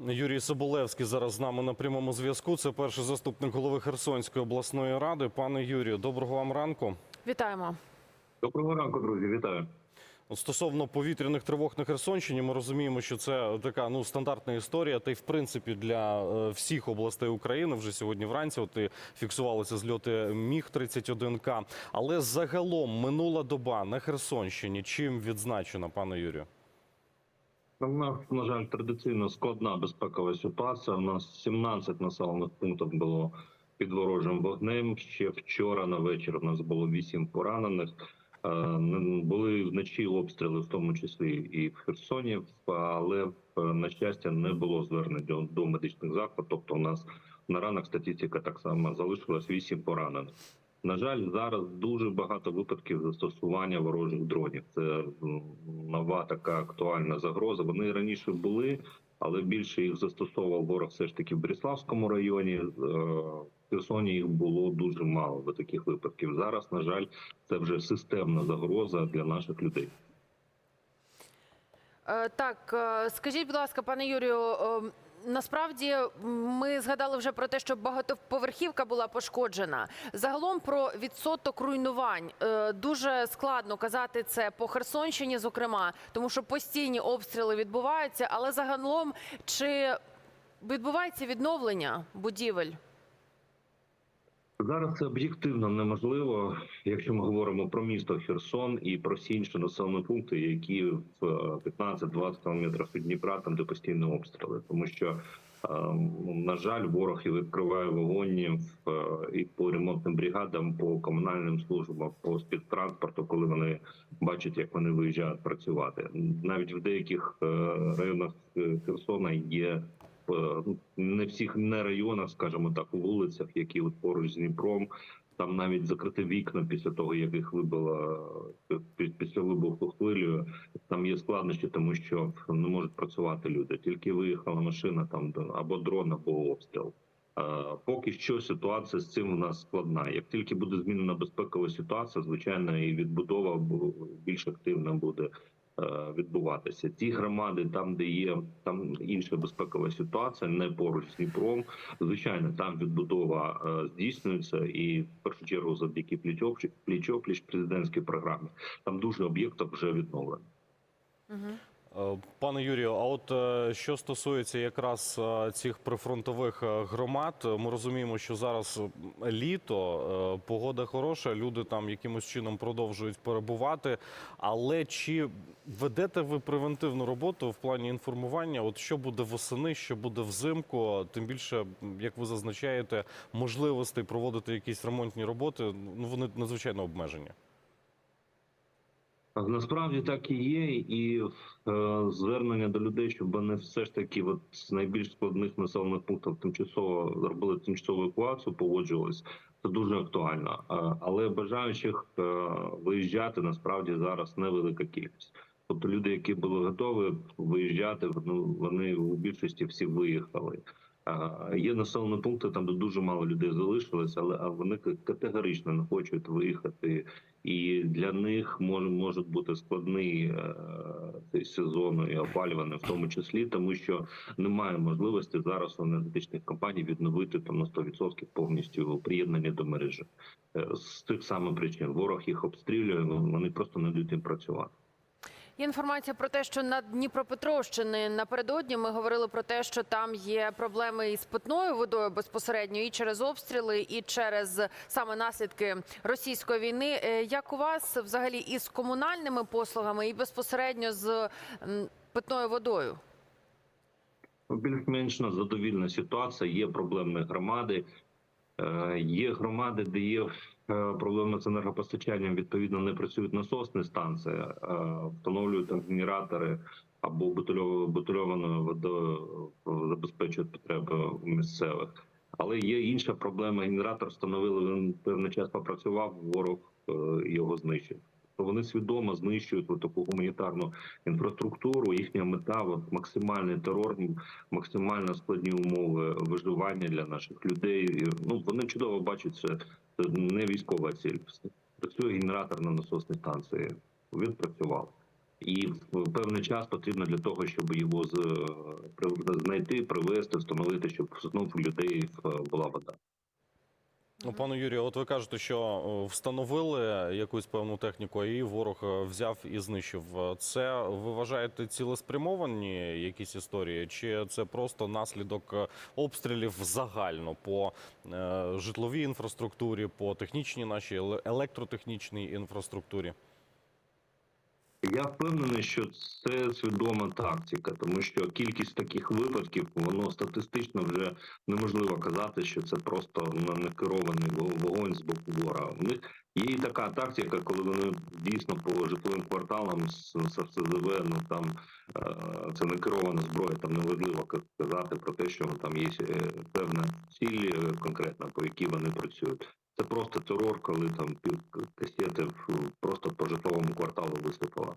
Юрій Соболевський зараз з нами на прямому зв'язку. Це перший заступник голови Херсонської обласної ради. Пане Юрію, доброго вам ранку. Вітаємо. Доброго ранку, друзі, вітаю. Стосовно повітряних тривог на Херсонщині, ми розуміємо, що це така ну стандартна історія. Та й в принципі для е, всіх областей України вже сьогодні вранці. От і фіксувалися зльоти міг 31 к Але загалом минула доба на Херсонщині. Чим відзначена, пане Юрію? У нас, на жаль, традиційно складна безпекова ситуація. У нас 17 населених пунктів було під ворожим вогнем. Ще вчора на вечір у нас було 8 поранених. Е, Були вночі обстріли, в тому числі і в Херсоні, але е, на щастя не було звернень до, медичних закладів. Тобто, у нас на ранок статистика так само залишилась 8 поранених. На жаль, зараз дуже багато випадків застосування ворожих дронів. Це нова така актуальна загроза. Вони раніше були, але більше їх застосовував ворог все ж таки в Береславському районі. Е, В Херсоні їх було дуже мало до таких випадків. Зараз, на жаль, це вже системна загроза для наших людей. Е, Так, е, скажіть, будь ласка, пане Юрію, е, насправді ми згадали вже про те, що багатоповерхівка була пошкоджена. Загалом про відсоток руйнувань е, дуже складно казати це по Херсонщині, зокрема, тому що постійні обстріли відбуваються. Але загалом чи відбувається відновлення будівель? Зараз це об'єктивно неможливо, якщо ми говоримо про місто Херсон і про всі інші населені пункти, які в е, 15-20 кілометрах від Дніпра, там де постійні обстріли, тому що е, на жаль, ворог і відкриває вогонь е, і по ремонтним бригадам, по комунальним службам, по спецтранспорту, коли вони бачать, як вони виїжджають працювати. Навіть в деяких е, районах е, Херсона є е, не всіх не районах, скажімо так, у вулицях, які от поруч з Дніпром. Там навіть закрити вікна після того, як їх вибило е, після вибуху хвилею. Там є складнощі, тому що не можуть працювати люди. Тільки виїхала машина, там або дрон, або обстріл. Е, Поки що ситуація з цим у нас складна. Як тільки буде змінена безпекова ситуація, звичайно, і відбудова більш активна буде е, відбуватися. Ті громади, там де є там інша безпекова ситуація, не поруч з Дніпром. Звичайно, там відбудова е, здійснюється, і в першу чергу завдяки пліч-опліч президентській програмі. Там дуже об'єктів вже відновлено. Е, Пане Юрію, а от е, що стосується якраз е, цих прифронтових е, громад, е, ми розуміємо, що зараз е, літо, е, погода хороша, люди там якимось чином продовжують перебувати. Але чи ведете ви превентивну роботу в плані інформування? От що буде восени, що буде взимку? Тим більше, як ви зазначаєте, можливостей проводити якісь ремонтні роботи, ну вони надзвичайно обмежені. Насправді так і є, і е, звернення до людей, щоб вони все ж таки от з найбільш складних населених пунктів тимчасово зробили тимчасову евакуацію, погоджувались. Це дуже актуально. Е, але бажаючих е, виїжджати насправді зараз невелика кількість. Тобто люди, які були готові виїжджати, ну, вони у більшості всі виїхали. Є населені пункти, там де дуже мало людей залишилось, але а вони категорично не хочуть виїхати, і для них може можуть бути складний е, цей сезон і опалюваний, в тому числі, тому що немає можливості зараз у енергетичних компаній відновити там на 100% повністю приєднання до мережі Е, з тих самих причин. Ворог їх обстрілює, вони просто не дають їм працювати. Є інформація про те, що на Дніпропетровщини напередодні ми говорили про те, що там є проблеми із питною водою безпосередньо і через обстріли, і через саме наслідки російської війни. Е, Як у вас взагалі із комунальними послугами і безпосередньо з питною водою? Більш-менш задовільна ситуація. Є проблемні громади. Е, Є громади, де є проблеми з енергопостачанням. Відповідно, не працюють насосні станції, е, встановлюють там генератори або бутильов- бутильованою водою е, забезпечують потреби місцевих. Але є інша проблема. Генератор встановили. Він певний час попрацював. Ворог е, його знищив. То вони свідомо знищують таку гуманітарну інфраструктуру. Їхня мета максимальний терор, максимально складні умови виживання для наших людей. Ну вони чудово бачать це, це не військова ціль. Працює генератор на насосній станції. Він працював. і в певний час потрібно для того, щоб його при- знайти, привезти, встановити, щоб знов у людей е, була вода. Ну, пане Юрію, от ви кажете, що е, встановили якусь певну техніку, а її ворог е, взяв і знищив. Е, Це ви вважаєте цілеспрямовані якісь історії, чи це просто наслідок обстрілів загально по житловій інфраструктурі, по технічній нашій електротехнічній інфраструктурі? Я впевнений, що це свідома тактика, тому що кількість таких випадків воно статистично вже неможливо казати, що це просто некерований вогонь з боку ворога. У них є і така тактика, коли вони дійсно по житловим кварталам з з ну там е, це не керована зброя, там неможливо ка- казати про те, що там є е, певна ціль е, конкретна, по якій вони працюють. Це просто терор, коли там пів просто по житловому кварталу висипало.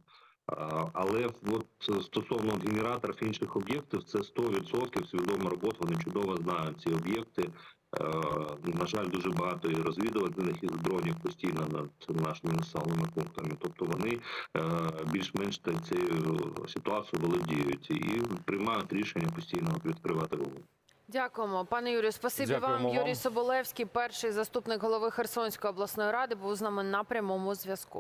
А, Але от стосовно генераторів інших об'єктів, це 100% свідома робота. Вони чудово знають ці об'єкти. Е, На жаль, дуже багато і розвідувальних і дронів постійно над нашими населеними пунктами. Тобто вони е, більш-менш цією ситуацією володіють і приймають рішення постійно відкривати вогонь. Дякуємо, пане Юрію. Спасибі Дякуємо вам. Юрій. Соболевський, перший заступник голови Херсонської обласної ради, був з нами на прямому зв'язку.